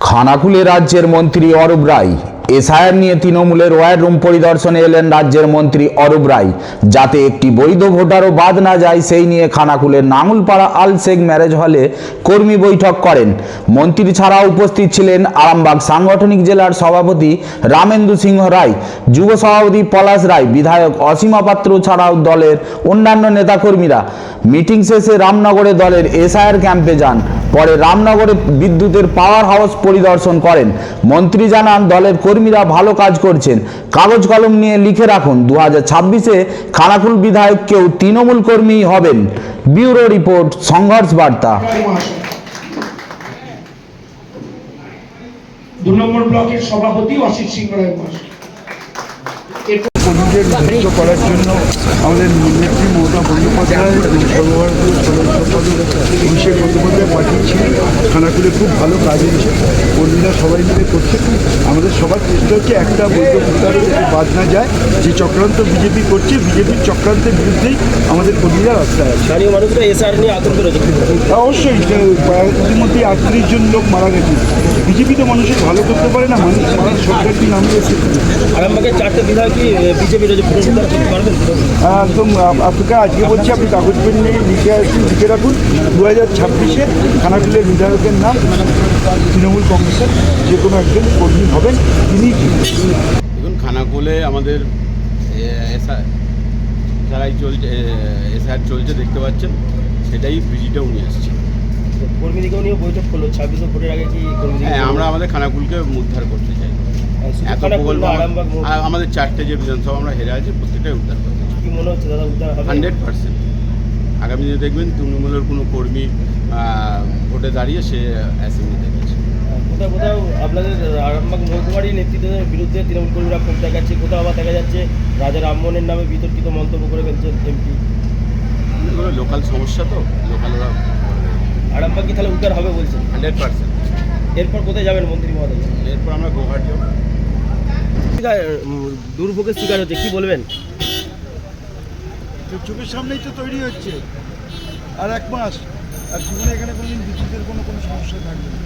খানাকুলে রাজ্যের মন্ত্রী অরূপ রায় এসআইআর নিয়ে তৃণমূলের ওয়ার রুম পরিদর্শনে এলেন রাজ্যের মন্ত্রী অরূপ রায়। যাতে একটি বৈধ ভোটারও বাদ না যায়, সেই নিয়ে খানাকুলের নাঙ্গুলপাড়া আল শেখ ম্যারেজ হলে কর্মী বৈঠক করেন। মন্ত্রী ছাড়াও উপস্থিত ছিলেন আরামবাগ সাংগঠনিক জেলার সভাপতি রামেন্দু সিংহ রায়, যুব সভাপতি পলাশ রায়, বিধায়ক অসীমা পাত্র ছাড়াও দলের অন্যান্য নেতাকর্মীরা। মিটিং শেষে রামনগরে দলের এসআইআর ক্যাম্পে যান। পরে রামনগরে বিদ্যুতের পাওয়ার হাউস পরিদর্শন করেন। মন্ত্রী জানান, দলের কর্মীরা ভালো কাজ করছেন। কাগজ কলম নিয়ে লিখে রাখুন। দু হাজার ছাব্বিশে খানাকুল বিধায়ক কেউ তৃণমূল কর্মী হবেন। ব্যুরো রিপোর্ট সংঘর্ষ বার্তা। দু নম্বর ব্লকের সভাপতি অসিত সিংহ রায় মহাশয় এরপর করার জন্য আমাদের নেত্রী মমতা বন্দ্যোপাধ্যায় সর্বভারতীয় সম্পাদক অভিষেক বন্দ্যোপাধ্যায় খানাকুলে খুব ভালো কাজ হয়েছে কর্মীরা সবাই মিলে করছে। আমাদের সবার চেষ্টা হচ্ছে একটা ভোটারের যাতে বাদ না যায়। যে চক্রান্ত বিজেপি করছে বিজেপির চক্রান্তের বিরুদ্ধেই আমাদের কর্মীরা রাস্তায় আছে। স্থানীয় মানুষরা এসআর নিয়ে আতঙ্ক রয়েছে। অবশ্যই ইতিমধ্যে আটত্রিশ জন লোক মারা গেছে। বিজেপি তো মানুষের ভালো করতে পারে না মানুষ মারার সরকার কি নাম দিয়েছে? আরামবাগের চারটে বিধায়ক কি বিজেপি রয়েছে? পারবেন? একদম আপনাকে আজকে বলছি আপনি কাগজ পেন নিয়ে লিখে আসুন লিখে রাখুন। দু হাজার ছাব্বিশে খানাকুলের বিধায়কের নাম তৃণমূল কংগ্রেসের যে কোনো একজন কর্মী হবেন তিনি। দেখুন খানাকুলে আমাদের এসআর যারাই চলছে এসআর চলছে দেখতে পাচ্ছেন সেটাই ভিজিটেও উনি আসছে কর্মীদিকেও নিয়ে বৈঠক করল ছাব্বিশে ভোটের আগে কি হ্যাঁ আমরা আমাদের খানাকুলকে উদ্ধার করতে চাই। এত প্রকল্প আর আমাদের চারটে যে বিধানসভা আমরা হেরে আছি প্রত্যেকটাই উদ্ধার করতে চাই। মনে হচ্ছে দাদা উদ্ধার হান্ড্রেড পার্সেন্ট। আগামী দিনে দেখবেন তৃণমূলের কোনো কর্মী ভোটে দাঁড়িয়ে সে অ্যাসেম্বলিতে গেছে। কোথাও কোথাও আপনাদের আরামবাগ মহকুমারই নেতৃত্বের বিরুদ্ধে তৃণমূল কর্মীরা ক্ষোভ দেখাচ্ছে কোথাও আবার দেখা যাচ্ছে রাজা রামমোহনের নামে বিতর্কিত মন্তব্য করে ফেলছেন এমপি লোকাল সমস্যা তো? লোকাল ওরা আরামবাগ কি তাহলে উদ্ধার হবে বলছেন? হান্ড্রেড পার্সেন্ট এরপর কোথায় যাবেন মন্ত্রী মহোদয়? এরপর আমরা গৌহাটি যাব দুর্ভোগের শিকার হচ্ছে কি বলবেন? চোখের সামনেই তো তৈরি হচ্ছে। আর এক মাস। আর জীবনে এখানে কোনোদিন বিদ্যুতের কোনো কোনো সমস্যা থাকবে না।